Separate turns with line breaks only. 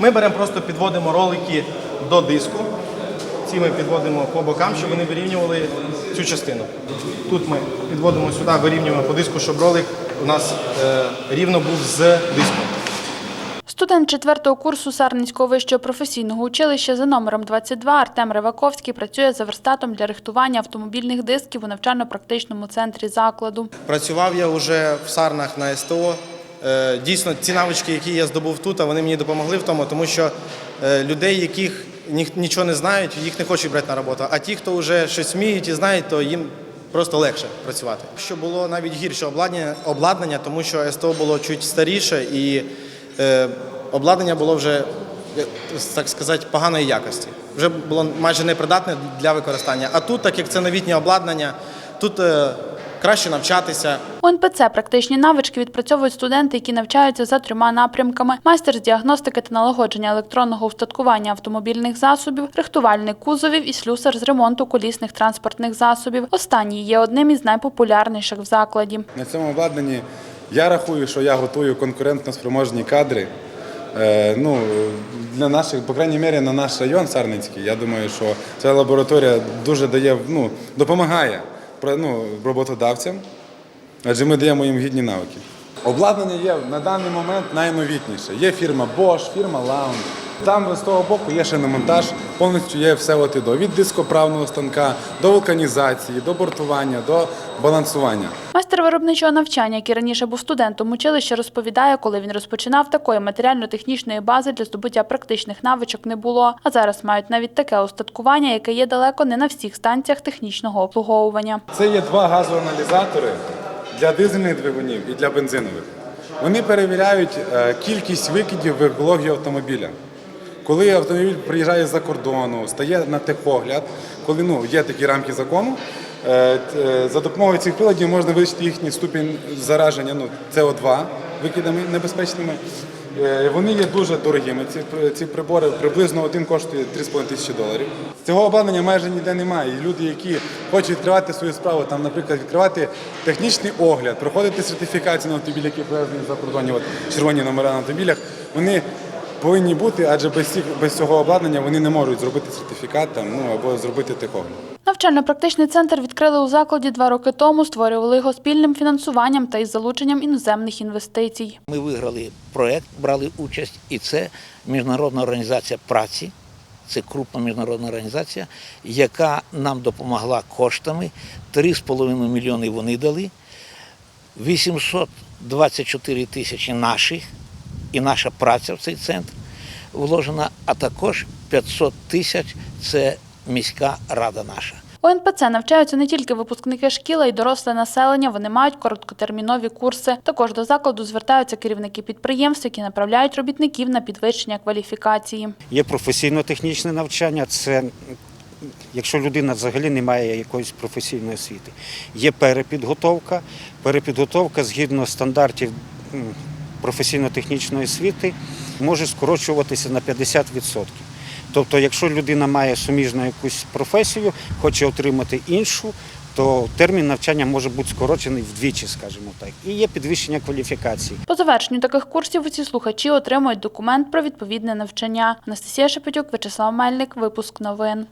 Ми беремо просто підводимо ролики до диску. Ці ми підводимо по бокам, щоб вони вирівнювали цю частину. Тут ми підводимо сюди, вирівнюємо по диску, щоб ролик у нас е, рівно був з диском.
Студент четвертого курсу Сарненського вищого професійного училища за номером 22 Артем Риваковський працює за верстатом для рихтування автомобільних дисків у навчально-практичному центрі закладу.
Працював я вже в Сарнах на СТО. Е, Дійсно, ці навички, які я здобув тут, вони мені допомогли в тому, тому що е, людей, яких нічого не знають, їх не хочуть брати на роботу. А ті, хто вже щось вміють і знають, то їм просто легше працювати. Що було навіть гірше обладнання, обладнання тому що СТО було чуть старіше і е, обладнання було вже, е, так сказати, поганої якості. Вже було майже непридатне для використання. А тут, так як це новітнє обладнання, тут краще навчатися.
У НПЦ практичні навички відпрацьовують студенти, які навчаються за трьома напрямками: майстер з діагностики та налагодження електронного устаткування автомобільних засобів, рихтувальник кузовів і слюсар з ремонту колісних транспортних засобів. Останній є одним із найпопулярніших в закладі.
На цьому обладнанні я рахую, що я готую конкурентно спроможні кадри. Е, ну, для наших, по крайній мірі, на наш район Сарненський, я думаю, що ця лабораторія дуже дає, ну, допомагає ну, роботодавцям, адже ми даємо їм гідні навики. Обладнання є на даний момент найновітніше. Є фірма Bosch, фірма Lounge. Там з того боку є шиномонтаж, повністю є все от і до від дископравного станка до вулканізації, до бортування, до балансування.
Майстер виробничого навчання, який раніше був студентом училища, розповідає, коли він розпочинав, такої матеріально-технічної бази для здобуття практичних навичок не було. А зараз мають навіть таке устаткування, яке є далеко не на всіх станціях технічного обслуговування.
Це є два газоаналізатори для дизельних двигунів і для бензинових. Вони перевіряють е, кількість викидів в екології автомобіля. Коли автомобіль приїжджає з-за кордону, стає на техогляд, коли ну, є такі рамки закону, е, е, за допомогою цих приладів можна визначити їхній ступінь зараження ну, СО2 викидами небезпечними. Е, Вони є дуже дорогими. Ці, ці прибори приблизно один коштує 3,5 тисячі доларів. Цього обладнання майже ніде немає. І люди, які хочуть відкривати свою справу, там, наприклад, відкривати технічний огляд, проходити сертифікацію на автомобілі, які привезені за кордоні, от червоні номера на автомобілях, вони повинні бути, адже без, цих, без цього обладнання вони не можуть зробити сертифікат там, ну, або зробити техогляд.
Навчально-практичний центр відкрили у закладі два роки тому, створювали його спільним фінансуванням та із залученням іноземних інвестицій.
Ми виграли проект, брали участь, і це Міжнародна організація праці. Це крупна міжнародна організація, яка нам допомогла коштами. 3,5 мільйони вони дали, 824 тисячі наших і наша праця в цей центр вложена, а також 500 тисяч це міська рада наша.
У НПЦ навчаються не тільки випускники шкіл, а й доросле населення. Вони мають короткотермінові курси. Також до закладу звертаються керівники підприємств, які направляють робітників на підвищення кваліфікації.
Є професійно-технічне навчання, це якщо людина взагалі не має якоїсь професійної освіти. Є перепідготовка. Перепідготовка згідно стандартів професійно-технічної освіти може скорочуватися на 50%. Тобто, якщо людина має суміжну якусь професію, хоче отримати іншу, то термін навчання може бути скорочений вдвічі, скажімо так. І є підвищення кваліфікації.
По завершенню таких курсів усі слухачі отримують документ про відповідне навчання. Анастасія Шепетюк, Вячеслав Мельник, випуск новин.